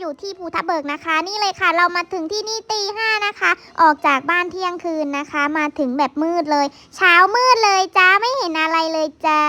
อยู่ที่ภูทับเบิกนะคะ นี่เลยค่ะ เรามาถึงที่นี่ตีห้านะคะ ออกจากบ้านเที่ยงคืนนะคะ มาถึงแบบมืดเลย เช้ามืดเลยจ้าไม่เห็นอะไรเลยจ้า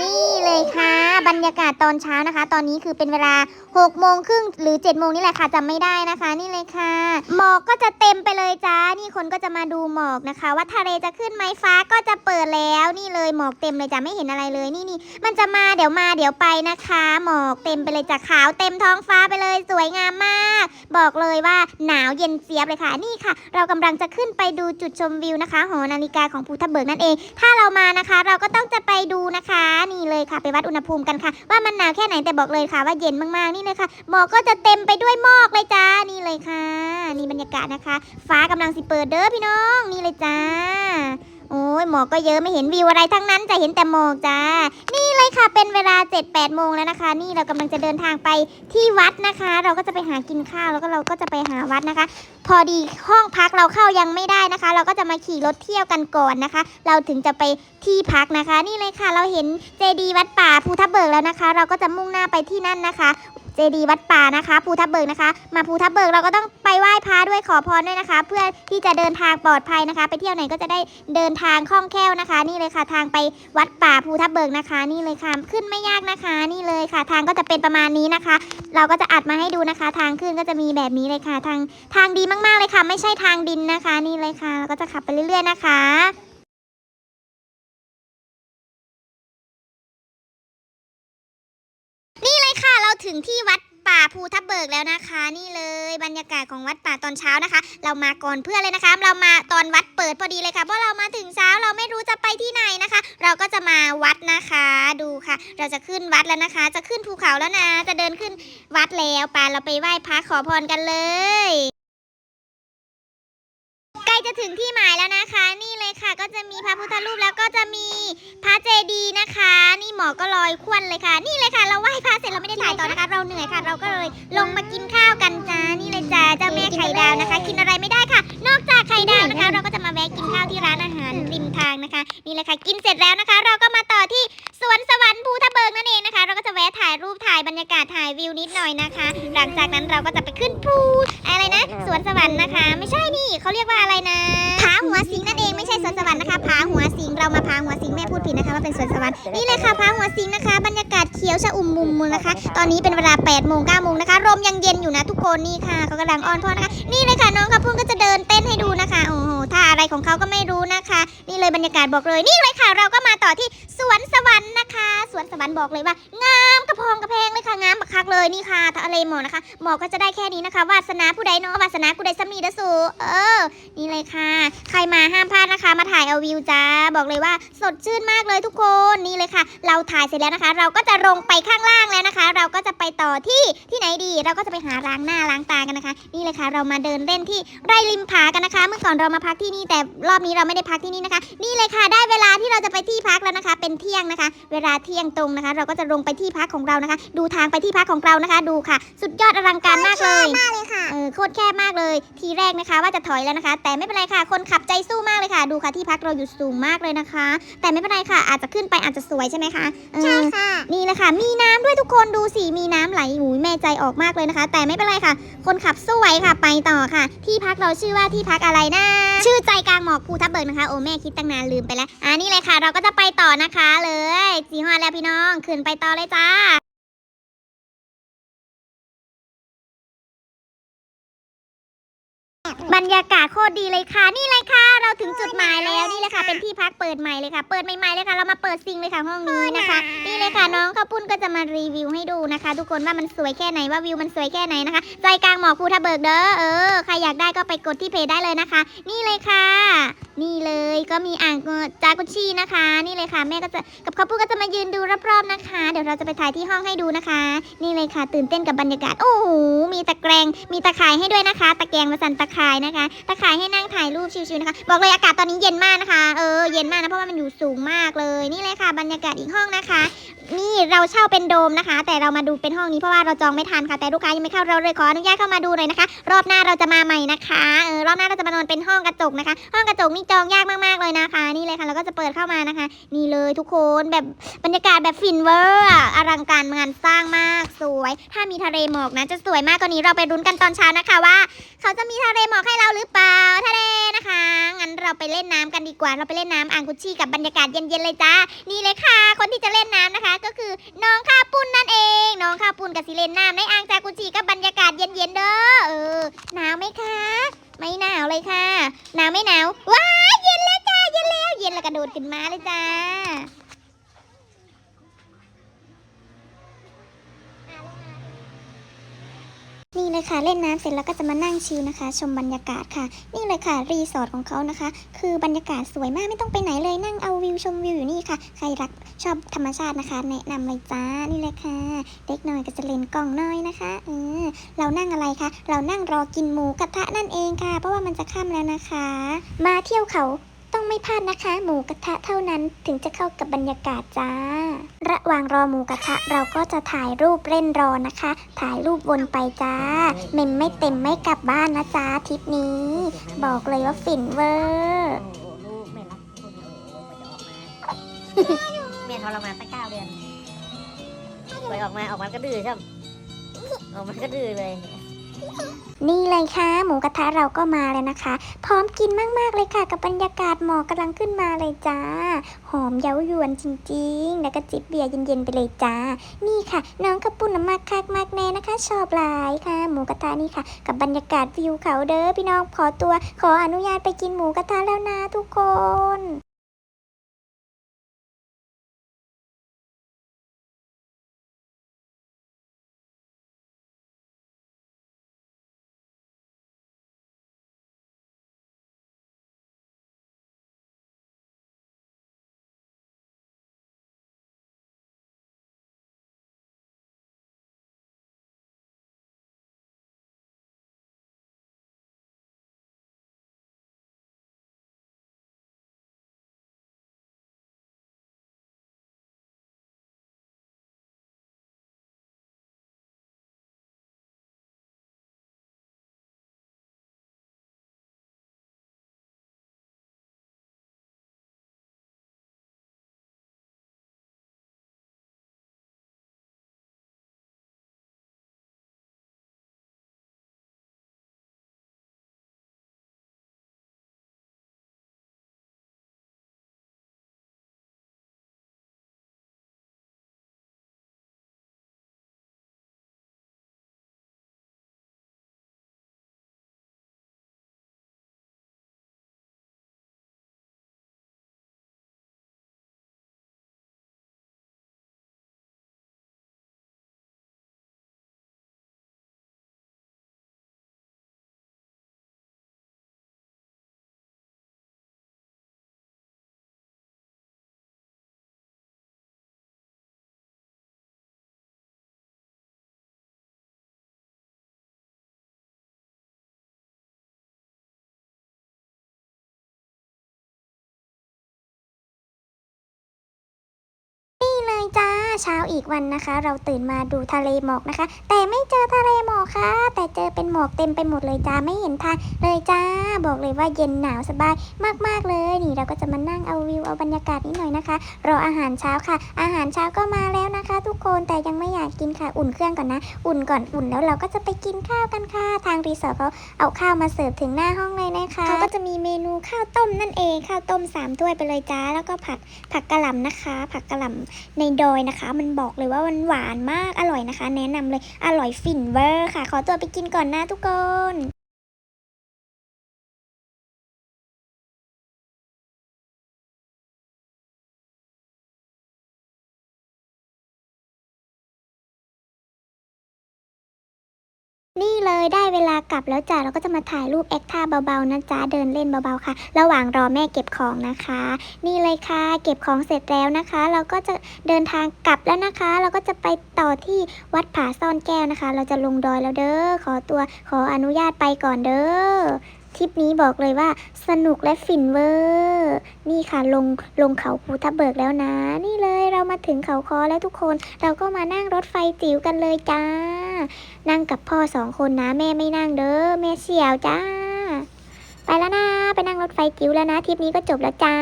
นี่เลยค่ะ บรรยากาศตอนเช้านะคะ ตอนนี้คือเป็นเวลา6โมงครึ่งหรือ7โมงนี่แหละค่ะจำไม่ได้นะคะ นี่เลยค่ะ หมอกก็จะเต็มไปเลยจ้า นี่คนก็จะมาดูหมอกนะคะ ว่าทะเลจะขึ้นไหมฟ้าก็จะเปิดแล้วนี่เลยหมอกเต็มเลยจ้าไม่เห็นอะไรเลยนี่นี่มันจะมาเดี๋ยวมาเดี๋ยวไปนะคะ หมอกเต็มไปเลยจ้าขาวเต็มท้องฟ้าไปเลยสวยงามมาก บอกเลยว่าหนาวเย็นเสียบเลยค่ะนี่ค่ะ เรากำลังจะขึ้นไปดูจุดชมวิวนะคะ หอนาฬิกาของภูทับเบิกนั่นเอง ถ้าเรามานะคะ เราก็ต้องจะไปดูนะคะนี่เลยค่ะ ไปวัดอุณหภูมิกันค่ะ ว่ามันหนาวแค่ไหนแต่บอกเลยค่ะ ว่าเย็นมากๆนี่เลยค่ะหมอกก็จะเต็มไปด้วยหมอกเลยจ้านี่เลยค่ะนี่บรรยากาศนะคะ ฟ้ากำลังสิเปิดเด้อพี่น้องนี่เลยจ้า โอ้ยหมอกก็เยอะไม่เห็นวิวอะไรทั้งนั้นจะเห็นแต่หมอกจ้า นี่เลยค่ะเป็นเวลา 7 8โมงแล้วนะคะ นี่เรากำลังจะเดินทางไปที่วัดนะคะ เราก็จะไปหากินข้าวแล้วก็เราก็จะไปหาวัดนะคะ พอดีห้องพักเราเข้ายังไม่ได้นะคะ เราก็จะมาขี่รถเที่ยวกันก่อนนะคะ เราถึงจะไปที่พักนะคะ นี่เลยค่ะเราเห็นเจดีย์วัดป่าภูทับเบิกแล้วนะคะ เราก็จะมุ่งหน้าไปที่นั่นนะคะ เจดีย์วัดป่านะคะ ภูทับเบิกนะคะ มาภูทับเบิกเราก็ต้องไปไหว้พระด้วยขอพรด้วยนะคะ เพื่อที่จะเดินทางปลอดภัยนะคะ ไปเที่ยวไหนก็จะได้เดินทางคล่องแคล่วนะคะ นี่เลยค่ะทางไปวัดป่าภูทับเบิกนะคะ นี่เลยค่ะขึ้นไม่ยากนะคะ นี่เลยค่ะ ทางก็จะเป็นประมาณนี้นะคะ เราก็จะอัดมาให้ดูนะคะ ทางขึ้นก็จะมีแบบนี้เลยค่ะ ทางทางดีมากๆเลยค่ะ ไม่ใช่ทางดินนะคะ นี่เลยค่ะเราก็จะขับไปเรื่อย ๆ นะคะ ถึงที่วัดป่าภูทับเบิกแล้วนะคะ นี่เลยบรรยากาศของวัดป่าตอนเช้านะคะ เรามาก่อนเพื่อนเลยนะคะ เรามาตอนวัดเปิดพอดีเลยค่ะเพราะเรามาถึงเช้าเราไม่รู้จะไปที่ไหนนะคะ เราก็จะมาวัดนะคะดูค่ะ เราจะขึ้นวัดแล้วนะคะ จะขึ้นภูเขาแล้วนะ จะเดินขึ้นวัดแล้วไปเราไปไหว้พระขอพรกันเลยใกล้จะถึงที่หมายแล้วนะคะ นี่เลยค่ะ ก็จะมีพระพุทธรูปแล้วก็จะมี พระเจดีย์นะคะ นี่หมอก็ลอยควนเลยค่ะ นี่เลยค่ะ เราไหว้พระเสร็จเราไม่ได้ถ่ายต่อนะคะ เราเหนื่อยค่ะ เราก็เลยลงมากินข้าวกันจ้า นี่เลยจ้าเจ้าแม่ไข่ดาวนะคะ กินอะไรไม่ได้ค่ะ นอกจากไข่ดาวนะคะ เราก็จะมาแวะกินข้าวที่ร้านอาหารริมทางนะคะ นี่เลยค่ะ กินเสร็จแล้วนะคะ เราก็มาต่อที่สวนสวรรค์ภูทับเบิกนั่นเองนะคะ เราก็จะแวะถ่ายรูปถ่ายบรรยากาศถ่ายวิวนิดหน่อยนะคะ หลังจากนั้นเราก็จะไปขึ้นภูอะไรนะ สวนสวรรค์นะคะ ไม่ใช่นี่เขาเรียกว่าอะไรนะาหัวสิงเรามาพาหัวสิงแม่พูดผิดนะคะว่าเป็นสวนสวรรค์นี่เลยค่ะพาหัวสิงนะคะ บรรยากาศเขียวชะอุ่มมุมมุมนะคะ ตอนนี้เป็นเวลา8โมงเก้าโมงนะคะลมยังเย็นอยู่นะทุกคนนี่ค่ะเขากำลังอ้อนพ่อนะคะ นี่เลยค่ะน้องข้าวพุ่งก็จะเดินเต้นให้ดูนะคะโอ้โหท่าอะไรของเขาก็ไม่รู้นะคะน เลยบรรยากาศบอกเลยนี่เลยค่ะ เราก็มาต่อที่สวนสวรรค์นะคะ สวนสวรรค์บอกเลยว่างามกระพองกระแพงเลยค่ะงามบักคักเลยนี่ค่ะทะเลหมอกนะคะหมอกก็จะได้แค่นี้นะคะวาสนาผู้ใดเนาะวาสนาผู้ใดสมีเดสูเออ นี่เลยค่ะ ใครมาห้ามพลาดนะคะ มาถ่ายเอาวิวจ้าบอกเลยว่าสดชื่นมากเลยทุกคนนี่เลยค่ะ เราถ่ายเสร็จแล้วนะคะ เราก็จะลงไปข้างล่างแล้วนะคะ เราก็จะไปต่อที่ที่ไหนดี เราก็จะไปหาล้างหน้าล้างตากันนะคะ นี่เลยค่ะ เรามาเดินเล่นที่ไร่ริมผากันนะคะ เมื่อก่อนเรามาพักที่นี่แต่รอบนี้เราไม่ได้พักที่นี่นะคะนี่เลยค่ะได้เวลาที่เราจะไปที่พักแล้วนะคะ เป็นเที่ยงนะคะ เวลาเที่ยงตรงนะคะ เราก็จะลงไปที่พักของเรานะคะ ดูทางไปที่พักของเรานะคะ ดูค่ะ สุดยอดอลังการมากเลยมากเลยค่ะเออโคตรแคบมากเลย ทีแรกนะคะ ว่าจะถอยแล้วนะคะ แต่ไม่เป็นไรค่ะ คนขับใจสู้มากเลยค่ะ ดูค่ะที่พักเราอยู่สูงมากเลยนะคะ แต่ไม่เป็นไรค่ะ อาจจะขึ้นไปอาจจะสวยใช่ไหมคะใช่ค่ะนี่เลยค่ะ มีน้ำด้วยทุกคนดูสิมีน้ำไหลหูยแม่ใจออกมากเลยนะคะ แต่ไม่เป็นไรค่ะ คนขับสู้ไหวค่ะ ไปต่อค่ะ ที่พักเราชื่อว่าที่พักอะไรนะชื่อใจกลางหมอกภูทับเบิกนะคะ โอ้แม่คิดตั้งนานลืมไปแล้ว อ่านี่เลยค่ะ เราก็จะไปต่อนะคะเลยสีฮอดแล้วพี่น้องขึ้นไปต่อเลยจ้าบรรยากาศโคตรดีเลยค่ะ นี่เลยค่ะ เราถึงจุดหมายแล้วนี่เลยค่ะ เป็นที่พักเปิดใหม่เลยค่ะ เปิดใหม่ๆเลยค่ะ เรามาเปิดซิงเลยค่ะห้องนี้นะคะ นี่เลยค่ะน้องข้าวปุ้นก็จะมารีวิวให้ดูนะคะ ทุกคนว่ามันสวยแค่ไหนว่าวิวมันสวยแค่ไหนนะคะใจกลางหมอกภูทับเบิกเด้อเออใครอยากได้ก็ไปกดที่เพจได้เลยนะคะ นี่เลยค่ะนี่เลยก็มีอ่างจากุชี่นะคะ นี่เลยค่ะแม่ก็จะกับข้าวปุ้ก็จะมายืนดูรอบๆนะคะ เดี๋ยวเราจะไปถ่ายที่ห้องให้ดูนะคะ นี่เลยค่ะ ตื่นเต้นกับบรรยากาศโอ้โหมีตะแกรงมีตะข่ายให้ด้วยนะคะ ตะแกรงมาสันตะข่ายนะคะ ตะข่ายให้นั่งถ่ายรูปชิวๆนะคะ บอกเลยอากาศตอนนี้เย็นมากนะคะเออเย็นมากนะเพราะว่ามันอยู่สูงมากเลย นี่เลยค่ะ บรรยากาศอีกห้องนะคะ นี่เราเช่าเป็นโดมนะคะ แต่เรามาดูเป็นห้องนี้เพราะว่าเราจองไม่ทันค่ะ แต่ลูกค้ายังไม่เข้าเราเลยขออนุญาตเข้ามาดูหน่อยนะคะ รอบหน้าเราจะมาใหม่นะคะเออรอบหน้าเราจะมานอนเป็นห้องกระจกนะคะ ห้องกระจกนี่นี่จองยากมากๆเลยนะคะ นี่เลยค่ะเราก็จะเปิดเข้ามานะคะ นี่เลยทุกคนแบบบรรยากาศแบบฟินเวอร์อลังการงานสร้างมากสวย ถ้ามีทะเลหมอกนะจะสวยมากกว่านี้เราไปรุ้นกันตอนเช้านะคะว่า เขาจะมีทะเลหมอกให้เราหรือเปล่าทะเลนะคะงั้นเราไปเล่นน้ำกันดีกว่า เราไปเล่นน้ำอ่างกุชชี่กับบรรยากาศเย็นๆเลยจ้านี่เลยค่ะ คนที่จะเล่นน้ำนะคะ ก็คือน้องข้าวปุ้นนั่นเอง น้องข้าวปุ้นกับสิเลนน้ำในอ่างจากกุชชี่กับบรรยากาศเย็นๆเด้อเออหนาวไหมคะ ไม่หนาวเลยค่ะ หนาวไม่หนาว ว้ายเย็นแล้วจ้าเย็นแล้ว เย็นแล้วกระโดดขึ้นมาเลยจ้า นี่เลยค่ะเล่นน้ำเสร็จแล้วก็จะมานั่งชิลนะคะ ชมบรรยากาศค่ะ นี่เลยค่ะรีสอร์ทของเขานะคะ คือบรรยากาศสวยมากไม่ต้องไปไหนเลยนั่งเอาวิวชมวิวอยู่นี่ค่ะ ใครรักชอบธรรมชาตินะคะ แนะนำเลยจ้านี่เลยค่ะ เด็กน้อยก็จะเล่นกล่องน้อยนะคะเออเรานั่งอะไรคะเรานั่งรอกินหมูกระทะนั่นเองค่ะ เพราะว่ามันจะค่ำแล้วนะคะ มาเที่ยวเขา ไม่พลาดนะคะ หมูกระทะเท่านั้นถึงจะเข้ากับบรรยากาศจ้า ระหว่างรอหมูกระทะเราก็จะถ่ายรูปเล่นรอนะคะ ถ่ายรูปวนไปจ้า เมมไม่เต็มไม่กลับบ้านนะจ้าทริปนี้ บอกเลยว่าฝินเวอร์โอ้โหลูกแม่รักคนโอ้โหมันจะออกมาแม่ทรมานตั้งเก้าเดือนปล่อออกมาออกมาก็ดื้อใช่ไหมออกมาก็ดื้อเลย นี่เลยค่ะ หมูกระทะเราก็มาแล้วนะคะ พร้อมกินมาก ๆ เลยค่ะ กับบรรยากาศหมอกกำลังขึ้นมาเลยจ้า หอมเย้ายวนจริง ๆ แล้วก็จิบเบียร์เย็น ๆ ไปเลยจ้า นี่ค่ะ น้องกระปุ่นน้ำมากคักมากแน่นะคะ ชอบหลายค่ะ หมูกระทะนี่ค่ะ กับบรรยากาศวิวเขาเด้อพี่น้องขอตัว ขออนุญาตไปกินหมูกระทะแล้วนะทุกคน จ้าเช้าอีกวันนะคะ เราตื่นมาดูทะเลหมอกนะคะ แต่ไม่เจอทะเลหมอกค่ะ แต่เจอเป็นหมอกเต็มไปหมดเลยจ้าไม่เห็นทางเลยจ้า บอกเลยว่าเย็นหนาวสบายมากๆเลยนี่เราก็จะมานั่งเอาวิวเอาบรรยากาศนิดหน่อยนะคะ รออาหารเช้าค่ะ อาหารเช้าก็มาแล้วนะคะ ทุกคนแต่ยังไม่อยากกินค่ะอุ่นเครื่องก่อนนะ อุ่นก่อนอุ่นแล้วเราก็จะไปกินข้าวกันค่ะ ทางรีสอร์ทเขาเอาข้าวมาเสิร์ฟถึงหน้าห้องเลยนะคะเขาก็จะมีเมนูข้าวต้มนั่นเองข้าวต้มสามถ้วยไปเลยจ้าแล้วก็ผักผักกะหล่ำนะคะ ผักกะหล่ำในดอยนะคะมันบอกเลยว่ามันหวานมากอร่อยนะคะ แนะนำเลยอร่อยฟินเวอร์ค่ะ ขอตัวไปกินก่อนนะทุกคน เลยได้เวลากลับแล้วจ้ะเราก็จะมาถ่ายรูปแอคท่าเบาๆนะจ๊ะเดินเล่นเบาๆค่ะ ระหว่างรอแม่เก็บของนะคะ นี่เลยค่ะ เก็บของเสร็จแล้วนะคะ เราก็จะเดินทางกลับแล้วนะคะ เราก็จะไปต่อที่วัดผาซ่อนแก้วนะคะ เราจะลงดอยแล้วเด้อขอตัวขออนุญาตไปก่อนเด้อ ทริปนี้บอกเลยว่าสนุกและฟินเวอร์นี่ค่ะลงลงเขาภูทับเบิกแล้วนะ นี่เลยเรามาถึงเขาคอแล้วทุกคน เราก็มานั่งรถไฟจิ๋วกันเลยจ้า นั่งกับพ่อสองคนนะแม่ไม่นั่งเด้อแม่เสี่ยวจ้า ไปแล้วนะ ไปนั่งรถไฟจิ๋วแล้วนะทริปนี้ก็จบแล้วจ้า